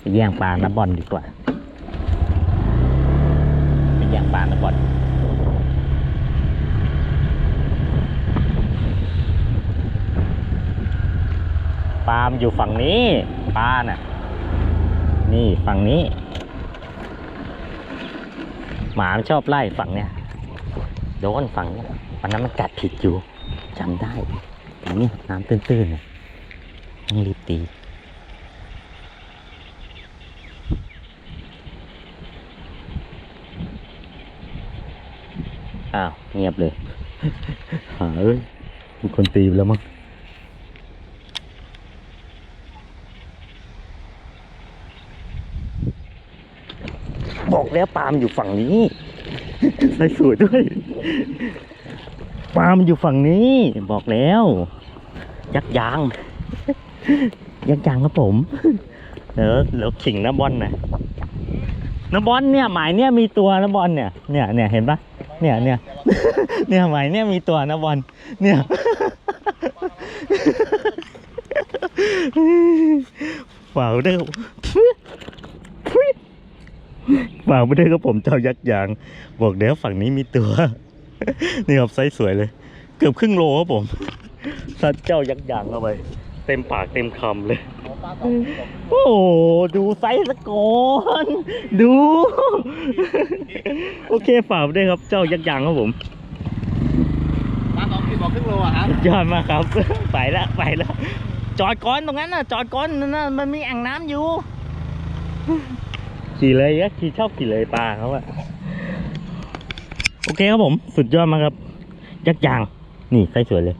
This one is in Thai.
ไปแย่งปลาน้ำบอลดีกว่า ไปแย่งปลาน้ำบอลปลามอยู่ฝั่งนี้ปลาน่ะ นี่ฝั่งนี้ หมามชอบไล่ฝั่งเนี้ยโดนฝั่งเนี้ยวันนั้นมันกัดผิดอยู่จำได้นี่น้ำตื้นๆน่ะ ต้องรีบตีอ้าวเงียบเลย หาเอ้ยมีคนตีไปแล้วมั้งบอกแล้วปาล์มอยู่ฝั่งนี้ใส่สวยด้วย ปาล์มอยู่ฝั่งนี้ บอกแล้ว ยักษ์ยาง ยักษ์ยางครับผม เดี๋ยวเดี๋ยวขิงน้ำบอลหน่อยน้ำบอลเนี่ยหมายเนี่ยมีตัวน้ำบอลเนี่ย เนี่ยเนี่ยเห็นปะเนี่ยเนี่ยเนี่ยหมายเนี่ยมีตัวน้ำบอลเนี่ยฝากได้วยครับฝากได้ครับผมเจ้ายักษ์ยาง บอกเดี๋ยวฝั่งนี้มีตัว นี่ครับไซส์สวยเลย เกือบครึ่งโลครับผมซัดเจ้ายักษ์ยางเข้าไป เต็มปากเต็มคำเลย โอ้โหดูไซส์สะก่อนดู โอเคฝากไปด้วยครับเจ้ายักษ์ยางครับผมปลาสองขีดบอกครึ่งโลอะครับสุดยอดมากครับ ไปละไปละจอดก่อนตรงนั้นน่ะ จอดก่อนนั่นน่ะมันมีอ่างน้ำอยู่ ขี่เลยอะขี่ชอบขี่เลยปลาเขาอะโอเคครับผม สุดยอดมากครับ ยักษ์ยาง นี่ไซส์สวยเลย